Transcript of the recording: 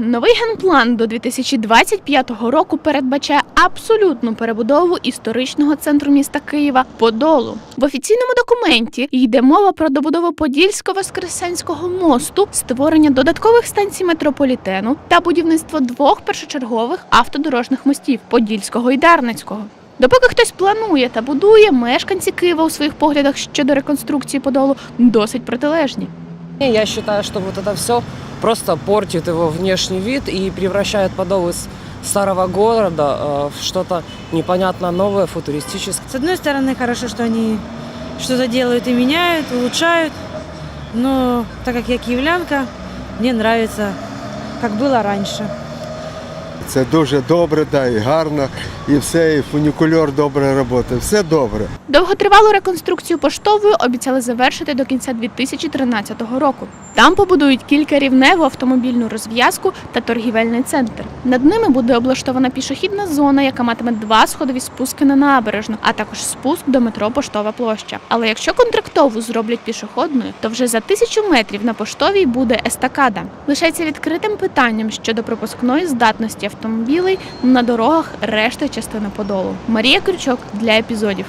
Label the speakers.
Speaker 1: Новий генплан до 2025 року передбачає абсолютну перебудову історичного центру міста Києва Подолу. В офіційному документі йде мова про добудову Подільсько-Воскресенського мосту, створення додаткових станцій метрополітену та будівництво двох першочергових автодорожних мостів Подільського і Дарницького. Допоки хтось планує та будує, мешканці Києва у своїх поглядах щодо реконструкції Подолу досить протилежні.
Speaker 2: Я считаю, что вот это все просто портит его внешний вид и превращает Подол из старого города э, в что-то непонятно новое, футуристическое.
Speaker 3: С одной стороны, хорошо, что они что-то делают и меняют, улучшают, но так как я киевлянка, мне нравится, как было раньше.
Speaker 4: Це дуже добре, да, і гарно, і все, і фунікульор добре працює, все добре.
Speaker 1: Довготривалу реконструкцію поштової обіцяли завершити до кінця 2013 року. Там побудують кілька рівневу автомобільну розв'язку та торгівельний центр. Над ними буде облаштована пішохідна зона, яка матиме два сходові спуски на набережну, а також спуск до метро Поштова площа. Але якщо контрактову зроблять пішохідною, то вже за тисячу метрів на поштовій буде естакада. Лишається відкритим питанням щодо пропускної здатності автомобілей на дорогах решти частини Подолу. Марія Крючок для епізодів.